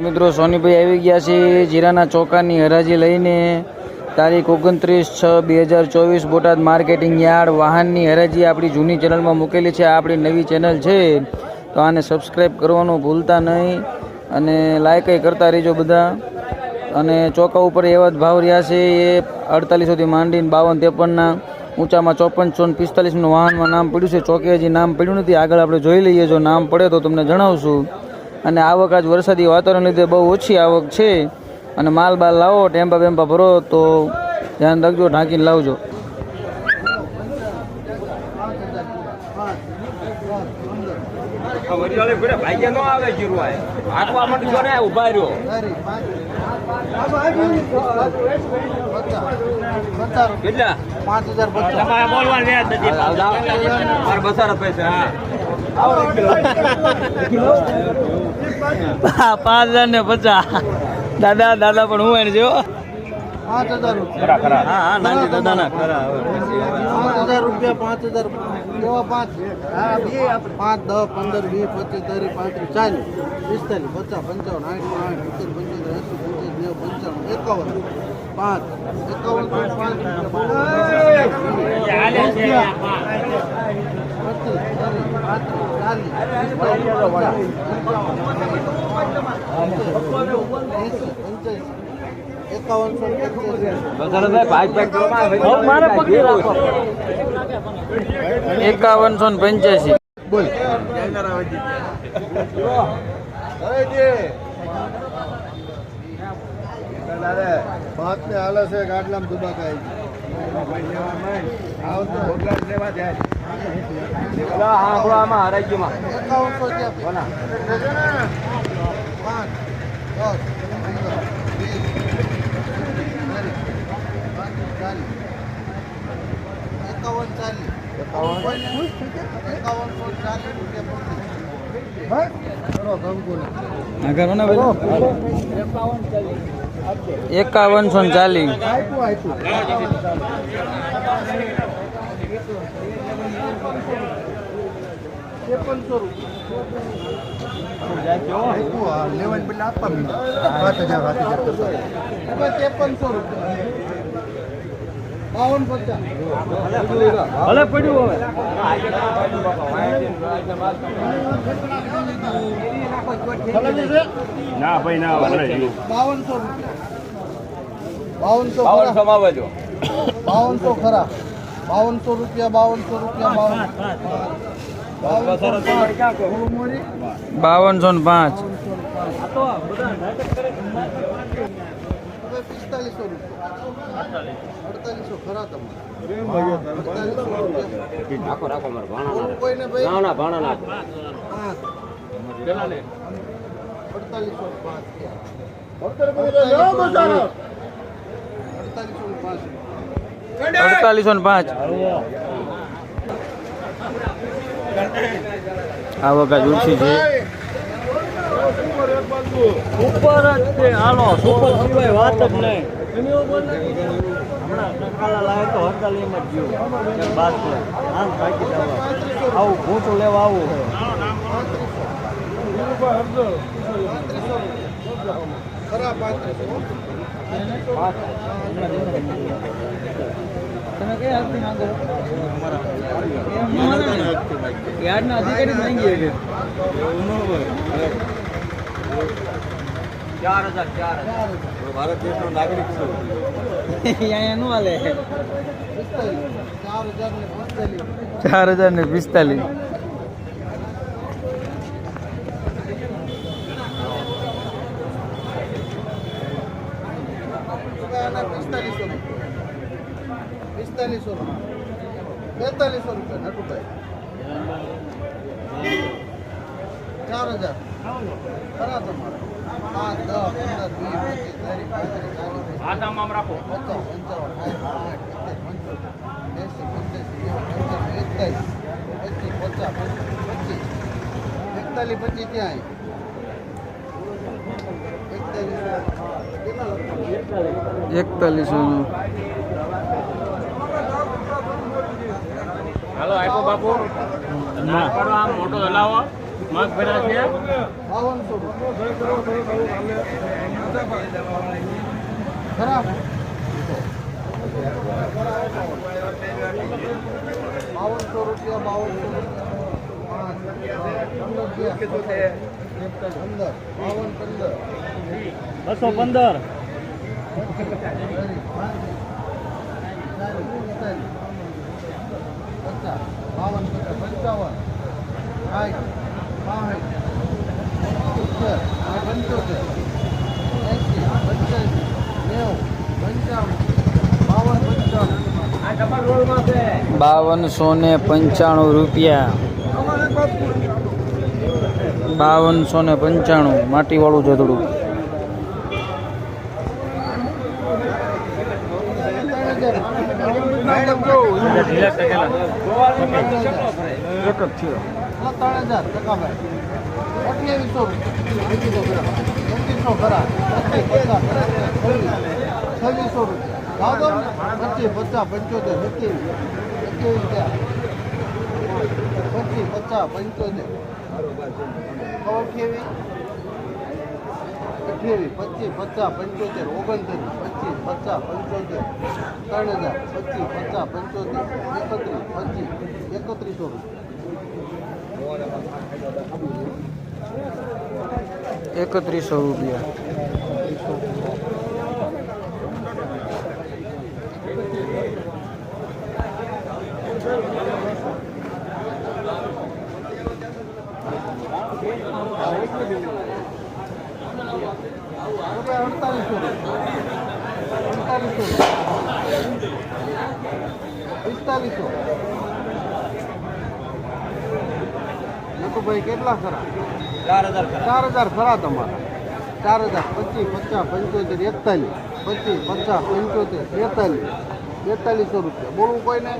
મિત્રો સોનીભાઈ આવી ગયા છે જીરાના ચોકાની હરાજી લઈને. તારીખ ઓગણત્રીસ છ બે હજાર ચોવીસ બોટાદ માર્કેટિંગ યાર્ડ વાહનની હરાજી આપણી જૂની ચેનલમાં મૂકેલી છે. આપણી નવી ચેનલ છે. તો આને સબસ્ક્રાઈબ કરવાનું ભૂલતા નહીં અને લાઇકય કરતા રહેજો બધા. અને ચોકા ઉપર એવા જ ભાવ રહ્યા છે. એ અડતાલીસોથી માંડીને બાવન ત્રેપનના, ઊંચામાં ચોપન ચોન પિસ્તાલીસનું વાહનમાં નામ પડ્યું છે. ચોકે હજી નામ પડ્યું નથી. આગળ આપણે જોઈ લઈએ. જો નામ પડે તો તમને જણાવશું. અને આવક આજ વરસાદી વાતાવરણ લીધે બહુ ઓછી આવક છે. અને માલ બાલ લાવો ટેમ્પા બેમ્પા ભરો તો ધ્યાન રાખજો ઢાંકીને લાવજો. કેટલા? પાંચ હજાર બોલવાનું પાંચ હજાર ને પચાસ. દાદા દાદા પણ હું એને જો પાંચ હજાર રૂપિયા. ખરા ખરા. હા હા નાની દાદાના ખરા. પાંચ હજાર રૂપિયા પાંચ હજાર કેવા પાંચ. પાંચ દસ પંદર વીસ પચીસ પાંત્રીસ ચાલીસ. પિસ્તાલીસ પચાસ પંચાવન આઠ આઠ સિત્તેર પંચાસ નેવું પંચાવન એકાવન. પાંચ. એકાવન point પાંચ એકાવનસો ને પંચ્યાસી. બોલ પાંચ ને હાલે છે ગાડલામ દુબાકા આમાં હરાજ્યમાં એકાવનસો રૂપિયા પાંચ એકાવન પંદર વીસ ચાલીસ પાંત્રીસ ચાલીસ એકાવન ચાલીસ એકાવનસો ચાલીસ રૂપિયા ચલો કંકુને હા કરો ને પેલો એકાવનસો ને ચાલી આપ્યું આપ્યું ત્રેપનસો રૂપિયા લેવન બિલ આપવા પાંચ હજાર પાંચ હજાર ત્રેપનસો રૂપિયા બાવન પચાસ ભલે પડ્યું હવે ના ભાઈ ના બાવનસો બાવનસો બાવનસો બાવન ખરા. બાવનસો ખરા બાવનસો રૂપિયા બાવનસો રૂપિયા. બાવન બાવનસો પાંચ. ને પાંચ. પિસ્તાલીસો રૂપિયા. અડતાલીસો ખરા તમારે. રાખો રાખો મારે ભાણા ના ના ભાણા ને અડતાલીસો ને પાંચ. આ વખત ઓછી છે ઉપર જ તે આનો સુપર સિવાય વાત જ નહીં. હમણાં ટકાલા લાવે તો હડતાલીમાં જ ગયું. બાદ આમ થાકી જવા. આવું ભૂતું લેવા આવું. તમે કઈ હાલતી માંગો યાર્ડના અધિકારી માંગીએ છે. ચાર હજાર ચાર હજાર. ભારત દેશનો નાગરિક છું અહીંયા નું હાલે ચાર હજાર ને પિસ્તાલીસ ચાર હજાર ને પિસ્તાલીસ આના પિસ્તાલીસો રૂપિયા પિસ્તાલીસો રૂપિયા. બેતાલીસો રૂપિયા નટુભાઈ. ચાર હજાર. ખરા તમારે? પાંચ દસ પંદર વીસ પચીસ ત્રીસ પાંત્રીસ ચાલીસ આટામાં રાખો પચાસ પંચાવન સાઠ આઠ સિત્તેર પંચોતેર એંસી પંચ્યાસી નેવું પંચાણું એકતાલીસ પચીસ પચાસ પચીસ એકતાલીસ પચીસ ત્યાં એકતાલીસ કેટલા લખવાનું? એકતાલીસો નું હાલો આપ્યો બાપુ. ના. કરો આમ મોટો હલાવો. મગ ભેડા છે. બાવનસો રૂપિયા બાવનસો બસો પંદર. પચાસ બાવન પંચાવન સાઠ બાસઠ સિત્તેર પંચોતેર એંસી પંચ્યાસી નેવું પંચાવન બાવન પંચાવન બાવનસો ને પંચાણું રૂપિયા. બાવનસો ને પંચાણું માટીવાળું છે થોડું ત્રણ હજાર ટકાભાઈ. અઠ્યાવીસો પચીસો ખરા. છવ્વીસો રૂપિયા. પચીસ પચાસ પંચોતેર સત્યાવીસ. સત્યાવીસ ત્યાં પચીસ પચાસ પંચોતેર. અઠ્યાવીસ અઠ્યાવીસ, પચીસ, પચાસ, પંચોતેર, ઓગણત્રીસ, પચીસ, પચાસ, પંચોતેર, ત્રણ હજાર, પચીસ, પચાસ, પંચોતેર, એકત્રીસ, પચીસ, એકત્રીસો રૂપિયા એકત્રીસો રૂપિયા. રૂપિયા અડતાલીસો અડતાલીસો પિસ્તાલીસો ભાઈ કેટલા ખરા ચાર હજાર ચાર હજાર ખરા તમારા ચાર હજાર પચીસ પચાસ પંચોતેર એકતાલીસ પચીસ પચાસ પંચોતેર બેતાલીસ બેતાલીસો રૂપિયા બોલવું કોઈને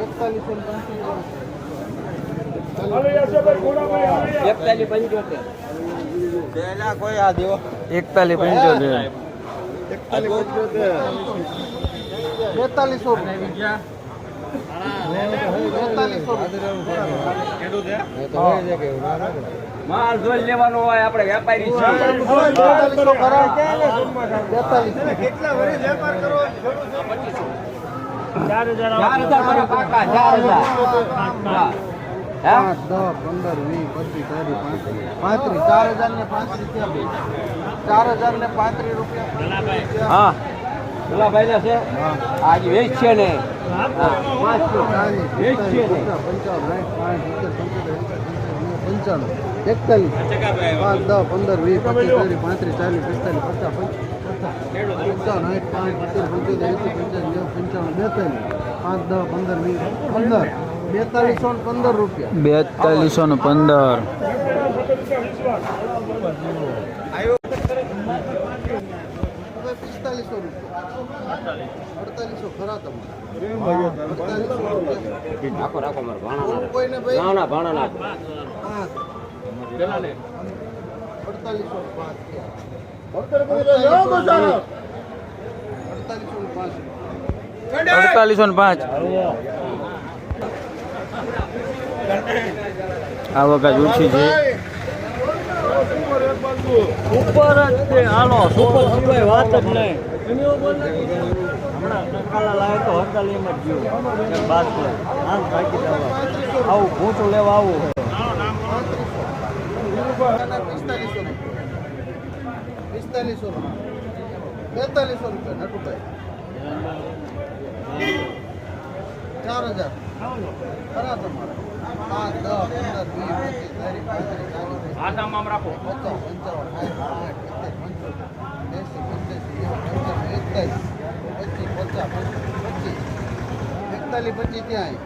એકતાલીસો ને પંચોતેર એકતાલીસ પંચોતેર કોઈ એકતાલીસ પંચોતેર. બેતાલીસો માલ જોઈ લેવાનો હોય આપણે વેપારી છીએ. બેતાલીસો ખરા બેતાલીસો. ચાર હજાર ચાર હજાર. હા. હે? પાંચ દસ પંદર વીસ પચીસ ચાલીસ પાંત્રીસ. ચાર હજાર ને પાંત્રીસ ચાર હજાર ને પાંત્રીસ રૂપિયા હા. પેલા ભાઈ છે આજે વેચ છે ને પંચાણું એકતાલીસ. પાંચ દસ પંદર વીસ પચીસ પાંત્રીસ ચાલીસ પિસ્તાલીસ પચાસ પંચાવન સાઠ પાંચ પંચોતેર એંસી પંચાવન પંચાવન બેતાલીસ. પાંચ દસ પંદર વીસ પંદર. બેતાલીસો ને પંદર રૂપિયા. બેતાલીસો ને પંદર. પિસ્તાલીસો રૂપિયા. ખરા તમારે. રાખો રાખો મારા ભાણા ભાણા ના પાંચ. અડતાલીસો ને પાંચ. આવક આજ ઓછી છે ઉપર જ તે આનો સુપર સિવાય વાત જ નહીં. હમણાં ટકાલા લાવે તો હડતાલી જ ગયો. બાદ આમ થાકી જવા આવું ભૂંચું લેવા આવું. પિસ્તાલીસો રૂપિયા. પિસ્તાલીસો રૂપિયા બેતાલીસો રૂપિયા નટુભાઈ. ચાર હજાર. ચાલીસ આસામ રાખો. એકતાલીસ પચીસ પચાસ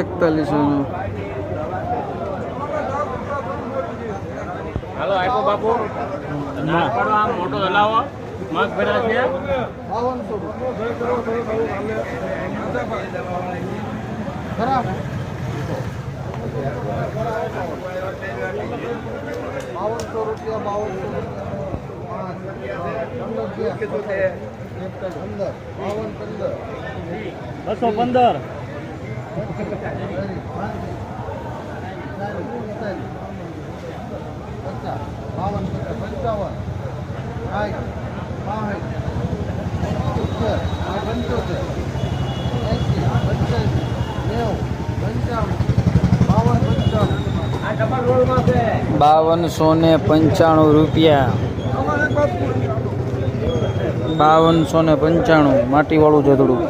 એકતાલીસ? હાલો આપ્યો બાપુ. ના. પડો આમ મોટો હલાવો મગ ભરા છે બાવનસો રૂપિયા બાવનસો રૂપિયા બસો પંદર બાવન પંચાવન બાવનસો ને પંચાણું રૂપિયા. બાવનસો ને પંચાણું માટીવાળું જતડું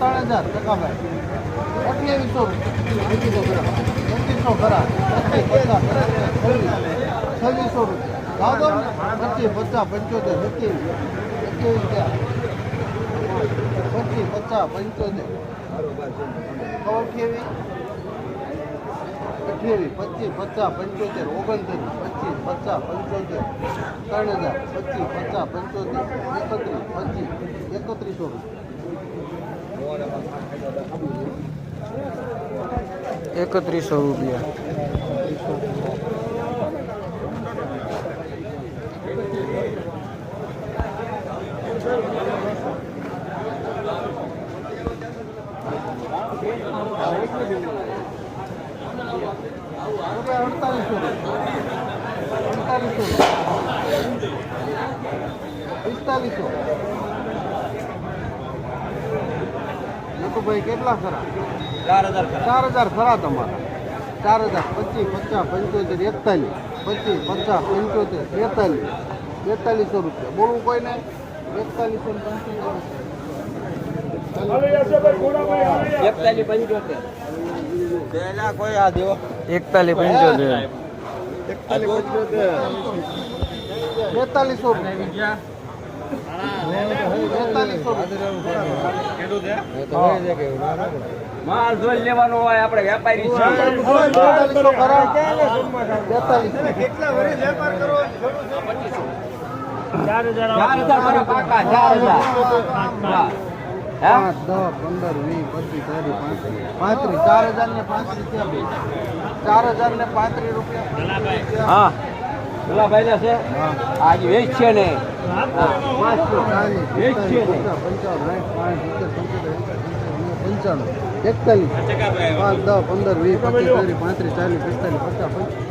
ત્રણ હજાર ટકાભાઈ અઠ્યાવીસો પચીસો ખરા. છવ્વીસો રૂપિયા. લાવો ને પચીસ પચાસ પંચોતેર, સત્યાવીસ. સત્યાવીસ પચીસ પચાસ પંચોતેર અઠ્યાવીસ અઠ્યાવીસ પચીસ, પચાસ, પંચોતેર, ઓગણત્રીસ, પચીસ, પચાસ, પંચોતેર, ત્રણ હજાર, પચીસ, પચાસ, પંચોતેર, એકત્રીસ, પચીસ, એકત્રીસો રૂપિયા. એકત્રીસો રૂપિયા. અડતાલીસો. અડતાલીસો. નકુભાઈ કેટલા ખરા? ચાર હજાર ચાર હજાર ખરા તમારા. ચાર હજાર પચીસ પચાસ પંચોતેર એકતાલીસ. પચીસ પચાસ પંચોતેર તેતાલીસ તેતાલીસો રૂપિયા. બોલવું કોઈ નહીં. એકતાલીસો પંચોતેર એકતાલીસ પંચોતેર. પેલા કોઈ આ દેવો એકતાલીસ પંચોતેર. બેતાલીસો રૂપિયા. બેતાલીસો માલ જોઈ લેવાનો હોય આપણે વેપારી ચાર હજાર પાકા ચાર હજાર હા. હા? પાંચ દસ પંદર વીસ પચીસ ત્રીસ પાંત્રીસ પાંત્રીસ ચાર હજાર ને પાંત્રીસ ચાર હજાર ને પાંત્રીસ રૂપિયા હા પેલા ભાઈ છે આજ વેચ છે ને પાંચસો? પચાસ પંચાણું એકતાલીસ પાંચ દસ, પંદર, વીસ, પચીસ, ત્રીસ, પાંત્રીસ, ચાલીસ, પિસ્તાલીસ, પચાસ પંચાવન